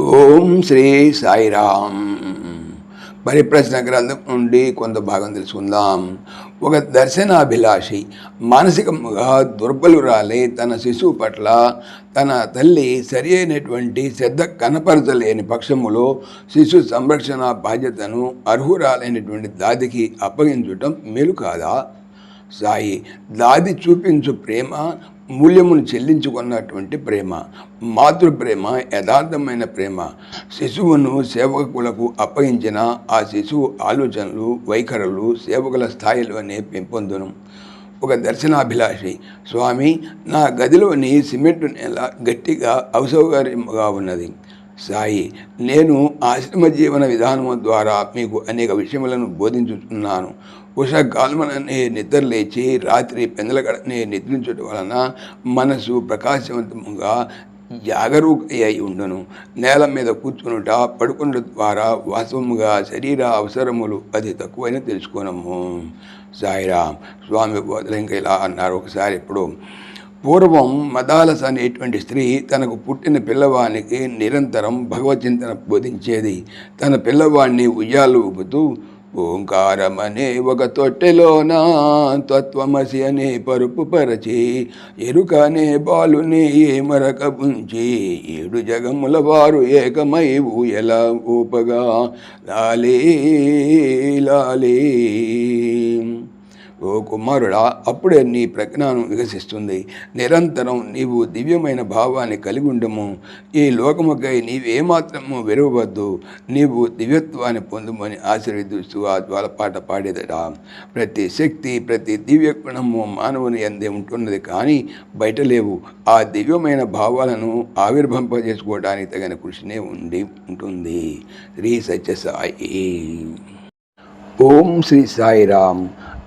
ఓం శ్రీ సాయిరామ్. పరిప్రశ్న గ్రంథం నుండి కొంత భాగం తెలుసుకుందాం. ఒక దర్శనాభిలాషి మానసికంగా దుర్బలురాలే తన శిశువు పట్ల తన తల్లి సరి అయినటువంటి శ్రద్ధ కనపరచలేని పక్షములో శిశు సంరక్షణ బాధ్యతను అర్హురాలైనటువంటి దాదికి అప్పగించటం మేలు కాదా? సాయి దాది చూపించు ప్రేమ మూల్యమును చెల్లించుకున్నటువంటి ప్రేమ మాతృ ప్రేమ యథార్థమైన ప్రేమ. శిశువును సేవకులకు అప్పగించిన ఆ శిశువు ఆలోచనలు వైఖరులు సేవకుల స్థాయిలోనే పెంపొందును. ఒక దర్శనాభిలాషి స్వామి నా గదిలోని సిమెంట్ నేల గట్టిగా అసౌకర్యముగా ఉన్నది. సాయి నేను ఆశ్రమ జీవన విధానము ద్వారా మీకు అనేక విషయములను బోధించుతున్నాను ఉషకాలమననే నిద్ర లేచి రాత్రి పెందలగడనే నిద్రించడం వలన మనసు ప్రకాశవంతముగా జాగరూక అయి ఉండను. నేల మీద కూర్చునుట పడుకున్న ద్వారా వాస్తవముగా శరీర అవసరములు అది తక్కువైన తెలుసుకోనము. సాయిరామ్ స్వామి బోధలు ఇంకా ఇలా అన్నారు. ఒకసారి ఇప్పుడు పూర్వం మదాలస అనేటువంటి స్త్రీ తనకు పుట్టిన పిల్లవానికి నిరంతరం భగవద్చింతన బోధించేది. తన పిల్లవాణ్ణి ఉయ్యాలు ఊపుతూ ఓంకారమనే ఒక తొట్టెలోన తత్వమసి అనే పరుపు పరచి ఎరుకనే బాలుని ఏమరక ఉంచి ఏడు జగముల వారు ఏకమై ఊయల ఊపగా లాలే లాలే. ఓ కుమారుడా అప్పుడే నీ ప్రజ్ఞానం వికసిస్తుంది. నిరంతరం నీవు దివ్యమైన భావాన్ని కలిగి ఉండము ఈ లోకముకై నీవేమాత్రము విరవద్దు నీవు దివ్యత్వాన్ని పొందుమని ఆశీర్వదిస్తూ ఆ జ్వాలపాట పాడేదట. ప్రతి శక్తి ప్రతి దివ్య గుణము మానవుని అందే ఉంటున్నది కానీ బయట లేవు ఆ దివ్యమైన భావాలను ఆవిర్భంపజేసుకోవడానికి తగిన కృషినే ఉండి ఉంటుంది. శ్రీ సత్యసాయి. ఓం శ్రీ సాయిరామ్.